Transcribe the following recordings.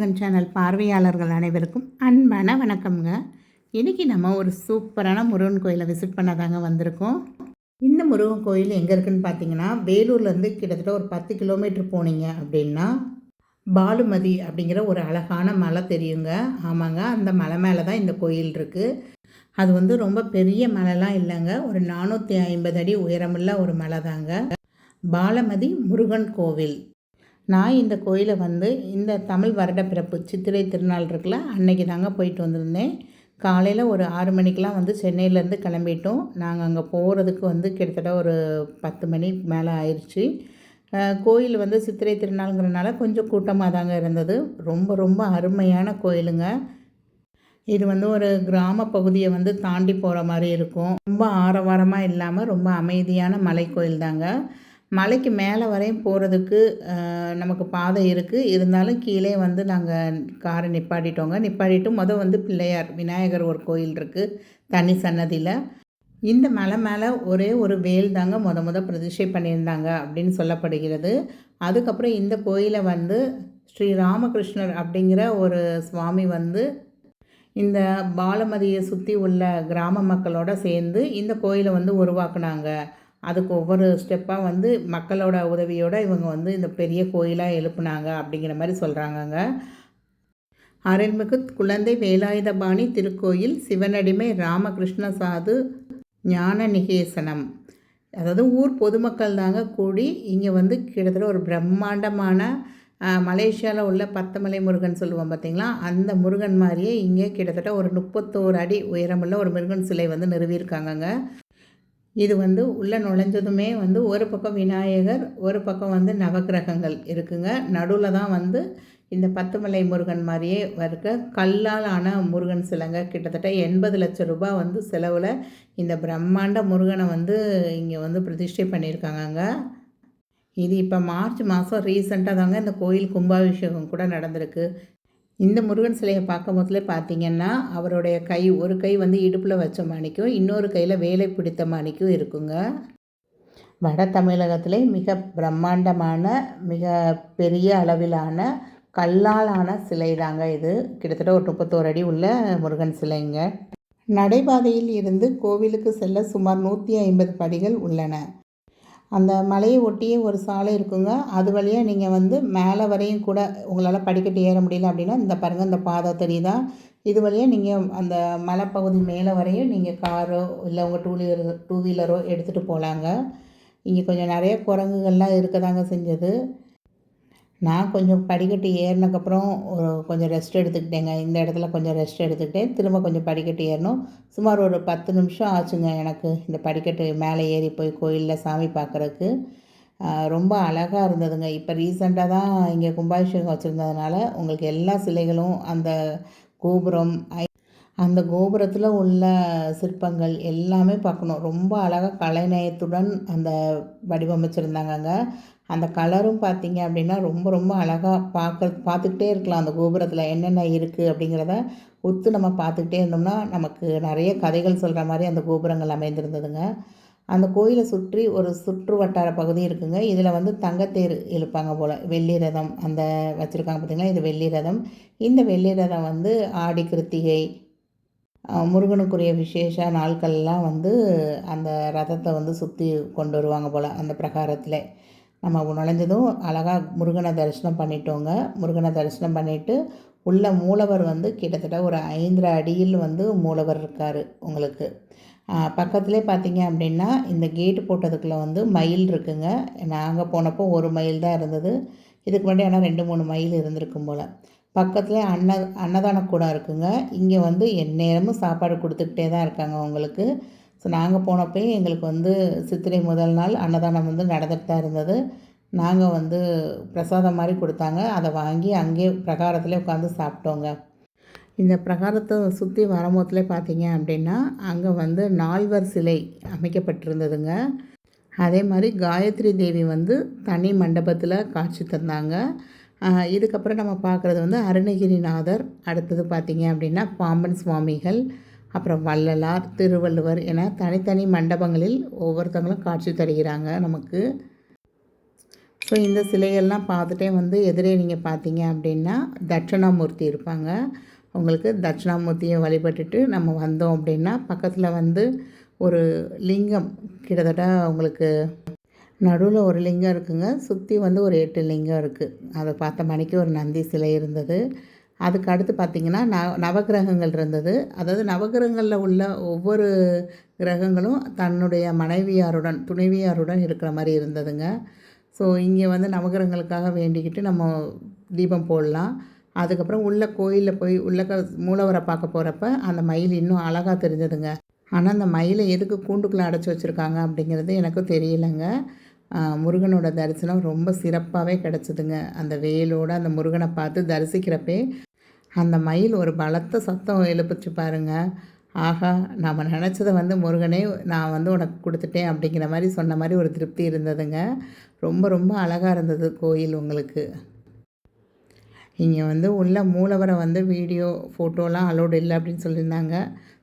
Murugan channel பார்வையாளர்கள் அனைவருக்கும் அன்பான வணக்கம்ங்க. இன்றைக்கி நம்ம ஒரு சூப்பரான முருகன் கோயிலை விசிட் பண்ணதாங்க வந்திருக்கோம். இந்த முருகன் கோயில் எங்கே இருக்குதுன்னு பார்த்தீங்கன்னா வேலூர்லேருந்து கிட்டத்தட்ட ஒரு பத்து கிலோமீட்டர் போனீங்க அப்படின்னா பாலுமதி அப்படிங்கிற ஒரு அழகான மலை தெரியுங்க. ஆமாங்க அந்த மலை மேலே தான் இந்த கோயில் இருக்குது அது வந்து ரொம்ப பெரிய மலைலாம் இல்லைங்க. ஒரு நானூற்றி ஐம்பது அடி உயரமுள்ள ஒரு மலை தாங்க பாலமதி முருகன் கோவில். நான் இந்த கோயிலை வந்து இந்த தமிழ் வருடப்பிறப்பு சித்திரை திருநாள் இருக்குல்ல அன்னைக்கு தாங்க போயிட்டு வந்திருந்தேன். காலையில் ஒரு ஆறு மணிக்கெலாம் வந்து சென்னையிலேருந்து கிளம்பிட்டோம். நாங்கள் அங்கே போகிறதுக்கு வந்து கிட்டத்தட்ட ஒரு பத்து மணி மேலே ஆயிடுச்சு கோயில் வந்து சித்திரை திருநாளுங்கிறனால கொஞ்சம் கூட்டமாக தாங்க இருந்தது. ரொம்ப ரொம்ப அருமையான கோயிலுங்க. இது வந்து ஒரு கிராம பகுதியை வந்து தாண்டி போகிற மாதிரி இருக்கும். ரொம்ப ஆரவாரமாக இல்லாமல் ரொம்ப அமைதியான மலை கோயில் தாங்க மலைக்கு மேலே வரையும் போகிறதுக்கு நமக்கு பாதை இருக்குது இருந்தாலும் கீழே வந்து நாங்கள் காரை நிப்பாட்டிட்டோங்க. நிப்பாட்டிட்டு மொதல் வந்து பிள்ளையார் விநாயகர் ஒரு கோயில் இருக்குது தனி சன்னதியில். இந்த மலை மேலே ஒரே ஒரு வேல் தாங்க முத முத பிரதிஷ்டை பண்ணியிருந்தாங்க அப்படின்னு சொல்லப்படுகிறது. அதுக்கப்புறம் இந்த கோயிலை வந்து ஸ்ரீ ராமகிருஷ்ணர் அப்படிங்கிற ஒரு சுவாமி வந்து இந்த பாலமதியை சுற்றி உள்ள கிராம மக்களோட சேர்ந்து இந்த கோயிலை வந்து உருவாக்குனாங்க. அதுக்கு ஒவ்வொரு ஸ்டெப்பாக வந்து மக்களோட உதவியோடு இவங்க வந்து இந்த பெரிய கோயிலாக எழுப்புனாங்க அப்படிங்கிற மாதிரி சொல்கிறாங்கங்க அருள்மிகு குழந்தை வேலாயுதபாணி திருக்கோயில் சிவனடிமை ராமகிருஷ்ண சாது ஞான நிகேசனம். அதாவது ஊர் பொதுமக்கள் தாங்க கூடி இங்கே வந்து கிட்டத்தட்ட ஒரு பிரம்மாண்டமான மலேசியாவில் உள்ள பத்தமலை முருகன் சொல்லுவோம் பார்த்திங்களா அந்த முருகன் மாதிரியே இங்கே கிட்டத்தட்ட ஒரு முப்பத்தோரு அடி உயரமுள்ள ஒரு முருகன் சிலை வந்து நிறுவியிருக்காங்கங்க. இது வந்து உள்ளே நுழைஞ்சதுமே வந்து ஒரு பக்கம் விநாயகர் ஒரு பக்கம் வந்து நவக்கிரகங்கள் இருக்குங்க. நடுவில் தான் வந்து இந்த பத்துமலை முருகன் மாதிரியே இருக்க கல்லால் ஆன முருகன் சிலைங்க. கிட்டத்தட்ட எண்பது லட்சம் ரூபாய் வந்து செலவில் இந்த பிரம்மாண்ட முருகனை வந்து இங்கே வந்து பிரதிஷ்டை பண்ணியிருக்காங்கங்க. இது இப்போ மார்ச் மாதம் ரீசெண்டாக தாங்க இந்த கோயில் கும்பாபிஷேகம் கூட நடந்திருக்கு. இந்த முருகன் சிலையை பார்க்கும் போதுல பார்த்தீங்கன்னா அவருடைய கை ஒரு கை வந்து இடுப்பில் வச்ச மாணிக்கும் இன்னொரு கையில் வேலை பிடித்த மாணிக்கும் இருக்குங்க. வட தமிழகத்திலே மிக பிரம்மாண்டமான மிக பெரிய அளவிலான கல்லாலான சிலை தாங்க இது. கிட்டத்தட்ட ஒரு முப்பத்தோரு அடி உள்ள முருகன் சிலைங்க. நடைபாதையில் இருந்து கோவிலுக்கு செல்ல சுமார் நூற்றி ஐம்பது படிகள் உள்ளன. அந்த மலையை ஒட்டியே ஒரு சாலை இருக்குங்க. அது வழியாக நீங்கள் வந்து மேலே வரையும் கூட உங்களால் படிக்கட்டு ஏற முடியல அப்படின்னா இந்த பாருங்கள் இந்த பாதை தெரியுதா? இது வழியாக நீங்கள் அந்த மலைப்பகுதி மேலே வரையும் நீங்கள் காரோ இல்லை உங்கள் டூ வீலர் டூ வீலரோ எடுத்துகிட்டு போகலாங்க இங்கே கொஞ்சம் நிறைய குரங்குகள்லாம் இருக்கதாங்க செஞ்சது. நான் கொஞ்சம் படிக்கட்டு ஏறினக்கப்புறம் ஒரு கொஞ்சம் ரெஸ்ட் எடுத்துக்கிட்டேங்க. இந்த இடத்துல கொஞ்சம் ரெஸ்ட் எடுத்துக்கிட்டேன். திரும்ப கொஞ்சம் படிக்கட்டு ஏறணும். சுமார் ஒரு பத்து நிமிஷம் ஆச்சுங்க எனக்கு இந்த படிக்கட்டு மேலே ஏறி போய் கோயிலில் சாமி பார்க்குறக்கு ரொம்ப அழகாக இருந்ததுங்க. இப்போ ரீசெண்டாக தான் இங்கே கும்பாபிஷேகம் வச்சுருந்ததுனால உங்களுக்கு எல்லா சிலைகளும் அந்த கோபுரம் ஐ- அந்த கோபுரத்தில் உள்ள சிற்பங்கள் எல்லாமே பார்க்கணும். ரொம்ப அழகாக கலைநயத்துடன் அந்த வடிவமைச்சிருந்தாங்கங்க அந்த கலரும் பார்த்தீங்க அப்படின்னா ரொம்ப ரொம்ப அழகாக பார்க்க பார்த்துக்கிட்டே இருக்கலாம் அந்த கோபுரத்தில் என்னென்ன இருக்குது அப்படிங்கிறத ஒத்து நம்ம பார்த்துக்கிட்டே இருந்தோம்னா நமக்கு நிறைய கதைகள் சொல்கிற மாதிரி அந்த கோபுரங்கள் அமைந்திருந்ததுங்க. அந்த கோயிலை சுற்றி ஒரு சுற்று வட்டார பகுதி இருக்குங்க. இதில் வந்து தங்கத்தேர் இழுப்பாங்க போல். வெள்ளி ரதம் அந்த வச்சுருக்காங்க பார்த்திங்கன்னா இது வெள்ளி ரதம். இந்த வெள்ளி ரதம் வந்து ஆடி கிருத்திகை முருகனுக்குரிய விசேஷ நாட்கள்லாம் வந்து அந்த ரதத்தை வந்து சுற்றி கொண்டு வருவாங்க போல் அந்த பிரகாரத்தில். நம்ம நுழைஞ்சதும் அழகாக முருகனை தரிசனம் பண்ணிட்டோங்க. முருகனை தரிசனம் பண்ணிவிட்டு உள்ள மூலவர் வந்து கிட்டத்தட்ட ஒரு ஐந்தரை அடியில் வந்து மூலவர் இருக்கார் உங்களுக்கு. பக்கத்துலேயே பார்த்தீங்க அப்படின்னா இந்த கேட்டு போட்டதுக்குள்ளே வந்து மயில் இருக்குங்க. நாங்கள் போனப்போ ஒரு மயில் தான் இருந்தது. இதுக்கு முன்னாடி ஆனால் ரெண்டு மூணு மயில் இருந்திருக்கும் போல். பக்கத்தில் அன்ன அன்னதான கூடம் இருக்குங்க. இங்கே வந்து எந்நேரமும் சாப்பாடு கொடுத்துக்கிட்டே தான் இருக்காங்க அவங்களுக்கு ஸோ நாங்கள் போனப்போ எங்களுக்கு வந்து சித்திரை முதல் நாள் அன்னதானம் வந்து நடந்துட்டு தான் இருந்தது. நாங்கள் வந்து பிரசாதம் மாதிரி கொடுத்தாங்க. அதை வாங்கி அங்கேயே பிரகாரத்தில் உட்காந்து சாப்பிட்டோங்க. இந்த பிரகாரத்தை சுற்றி வரும்போதுல பார்த்தீங்க அப்படின்னா அங்கே வந்து நால்வர் சிலை அமைக்கப்பட்டிருந்ததுங்க. அதே மாதிரி காயத்ரி தேவி வந்து தனி மண்டபத்தில் காட்சி தந்தாங்க. இதுக்கப்புறம் நம்ம பார்க்குறது வந்து அருணகிரிநாதர் அடுத்தது பார்த்திங்க அப்படின்னா பாம்பன் சுவாமிகள் அப்புறம் வள்ளலார் திருவள்ளுவர் என தனித்தனி மண்டபங்களில் ஒவ்வொருத்தவங்களும் காட்சி தருகிறாங்க நமக்கு. ஸோ இந்த சிலைகள்லாம் பார்த்துட்டே வந்து எதிரே நீங்கள் பார்த்தீங்க அப்படின்னா தட்சிணாமூர்த்தி இருப்பாங்க. உங்களுக்கு தட்சிணாமூர்த்தியை வழிபட்டுட்டு நம்ம வந்தோம் அப்படின்னா பக்கத்தில் வந்து ஒரு லிங்கம் கிட்டத்தட்ட உங்களுக்கு நடுவில் ஒரு லிங்கம் இருக்குங்க. சுற்றி வந்து ஒரு எட்டு லிங்கம் இருக்குது அதை பார்த்த மணிக்கு ஒரு நந்தி சிலை இருந்தது. அதுக்கு அடுத்து பார்த்திங்கன்னா ந நவகிரகங்கள் இருந்தது. அதாவது நவகிரகங்களில் உள்ள ஒவ்வொரு கிரகங்களும் தன்னுடைய மனைவியாருடன் துணைவியாருடன் இருக்கிற மாதிரி இருந்ததுங்க. ஸோ இங்கே வந்து நவகிரகங்களுக்காக வேண்டிக்கிட்டு நம்ம தீபம் போடலாம். அதுக்கப்புறம் உள்ள கோயிலில் போய் உள்ள க மூலவரை பார்க்க போகிறப்ப அந்த மயில் இன்னும் அழகாக தெரிஞ்சதுங்க. ஆனால் அந்த மயிலை எதுக்கு கூண்டுக்குள்ளே அடைச்சி வச்சுருக்காங்க அப்படிங்கிறது எனக்கும் தெரியலைங்க. முருகனோட தரிசனம் ரொம்ப சிறப்பாகவே கிடச்சிதுங்க. அந்த வேலோடு அந்த முருகனை பார்த்து தரிசிக்கிறப்பே அந்த மயில் ஒரு பலத்த சத்தம் எழுப்பிச்சு பாருங்க. ஆஹா நம்ம நினச்சதை வந்து முருகனே நான் வந்து உனக்கு கொடுத்துட்டேன் அப்படிங்கிற மாதிரி சொன்ன மாதிரி ஒரு திருப்தி இருந்ததுங்க. ரொம்ப ரொம்ப அழகாக இருந்தது கோயில் உங்களுக்கு. இங்கே வந்து உள்ள மூலவரை வந்து வீடியோ ஃபோட்டோலாம் அலோடு இல்லை அப்படின்னு சொல்லியிருந்தாங்க.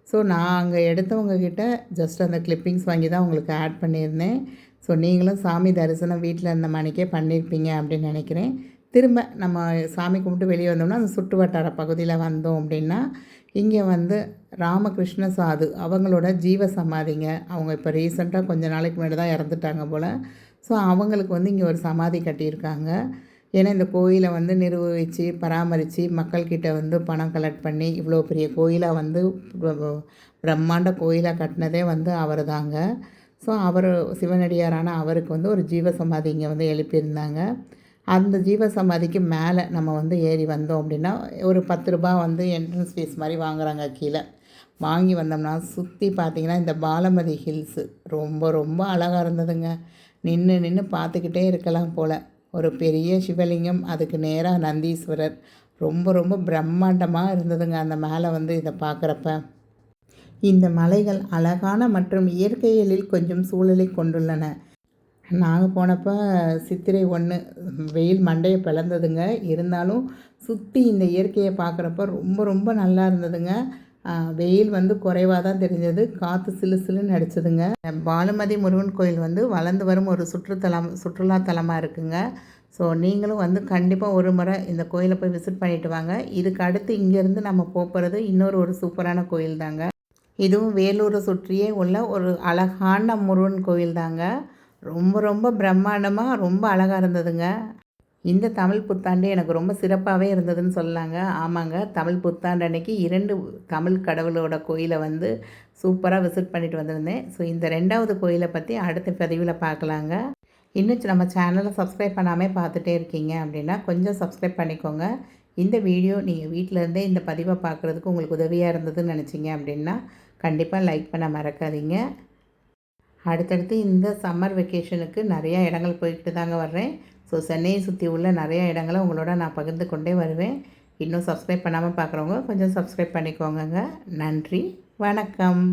ஸோ நான் அங்கே எடுத்தவங்கக்கிட்ட ஜஸ்ட் அந்த கிளிப்பிங்ஸ் வாங்கி தான் உங்களுக்கு ஆட் பண்ணியிருந்தேன். ஸோ நீங்களும் சாமி தரிசனம் வீட்டில் இருந்த மணிக்கே பண்ணியிருப்பீங்க அப்படின்னு நினைக்கிறேன். திரும்ப நம்ம சாமி கும்பிட்டு வெளியே வந்தோம்னா அந்த சுற்று வட்டார பகுதியில் வந்தோம் அப்படின்னா இங்கே வந்து ராமகிருஷ்ண சாது அவங்களோட ஜீவ சமாதிங்க. அவங்க இப்போ ரீசெண்டாக கொஞ்ச நாளைக்கு முன்னாடி தான் இறந்துட்டாங்க போல். ஸோ அவங்களுக்கு வந்து இங்கே ஒரு சமாதி கட்டியிருக்காங்க. ஏன்னா இந்த கோயிலை வந்து நிர்வகித்து பராமரித்து மக்கள்கிட்ட வந்து பணம் கலெக்ட் பண்ணி இவ்வளோ பெரிய கோயிலாக வந்து பிரம்மாண்ட கோயிலாக கட்டினதே வந்து அவர் தாங்க ஸோ அவர் சிவனடியாரான அவருக்கு வந்து ஒரு ஜீவ சமாதி இங்கே வந்து எழுப்பியிருந்தாங்க. அந்த ஜீவ சமாதிக்கு மேலே நம்ம வந்து ஏறி வந்தோம் அப்படின்னா ஒரு பத்து ரூபா வந்து என்ட்ரன்ஸ் ஃபீஸ் மாதிரி வாங்குறாங்க கீழே. வாங்கி வந்தோம்னா சுற்றி பார்த்திங்கன்னா இந்த பாலமதி ஹில்ஸு ரொம்ப ரொம்ப அழகாக இருந்ததுங்க. நின்று நின்று பார்த்துக்கிட்டே இருக்கலாம் போல். ஒரு பெரிய சிவலிங்கம் அதுக்கு நேராக நந்தீஸ்வரர். ரொம்ப ரொம்ப பிரம்மாண்டமாக இருந்ததுங்க அந்த மேலே வந்து இதை பார்க்குறப்ப இந்த மலைகள் அழகான மற்றும் இயற்கையலில் கொஞ்சம் சூழலை கொண்டுள்ளன. நாங்கள் போனப்போ சித்திரை ஒன்று வெயில் மண்டையை பிளந்ததுங்க. இருந்தாலும் சுற்றி இந்த இயற்கையை பார்க்குறப்ப ரொம்ப ரொம்ப நல்லா இருந்ததுங்க. வெயில் வந்து குறைவாக தான் தெரிஞ்சது. காற்று சிலு சிலுன்னு அடிச்சதுங்க. பாலுமதி முருகன் கோயில் வந்து வளர்ந்து வரும் ஒரு சுற்றுத்தலம் சுற்றுலாத்தலமாக இருக்குங்க. ஸோ நீங்களும் வந்து கண்டிப்பாக ஒரு முறை இந்த கோயிலை போய் விசிட் பண்ணிட்டு வாங்க. இதுக்கு அடுத்து இங்கேருந்து நம்ம போகிறது இன்னொரு ஒரு சூப்பரான கோயில் தாங்க. இதுவும் வேலூரை சுற்றியே உள்ள ஒரு அழகான முருகன் கோயில் தாங்க ரொம்ப ரொம்ப பிரம்மாண்டமாக ரொம்ப அழகாக இருந்ததுங்க. இந்த தமிழ் புத்தாண்டு எனக்கு ரொம்ப சிறப்பாகவே இருந்ததுன்னு சொல்லாங்க. ஆமாங்க தமிழ் புத்தாண்டு அன்னைக்கு இரண்டு தமிழ் கடவுளோட கோயிலை வந்து சூப்பராக விசிட் பண்ணிட்டு வந்திருந்தேன். ஸோ இந்த ரெண்டாவது கோயிலை பற்றி அடுத்த பதிவில் பார்க்கலாங்க. இன்னும் நம்ம சேனலை சப்ஸ்கிரைப் பண்ணாமல் பார்த்துட்டே இருக்கீங்க அப்படின்னா கொஞ்சம் சப்ஸ்கிரைப் பண்ணிக்கோங்க. இந்த வீடியோ நீங்கள் வீட்டிலேருந்தே இந்த பதிவை பார்க்குறதுக்கு உங்களுக்கு உதவியாக இருந்ததுன்னு நினச்சிங்க அப்படின்னா கண்டிப்பாக லைக் பண்ண மறக்காதீங்க. அடுத்தடுத்து இந்த சம்மர் வெக்கேஷனுக்கு நிறையா இடங்கள் போய்கிட்டு தாங்க வர்றேன். ஸோ சென்னையை சுற்றி உள்ள நிறைய இடங்களை உங்களோட நான் பகிர்ந்து கொண்டே வருவேன். இன்னும் சப்ஸ்கிரைப் பண்ணாமல் பார்க்குறவங்க கொஞ்சம் சப்ஸ்கிரைப் பண்ணிக்கோங்க நன்றி. வணக்கம்.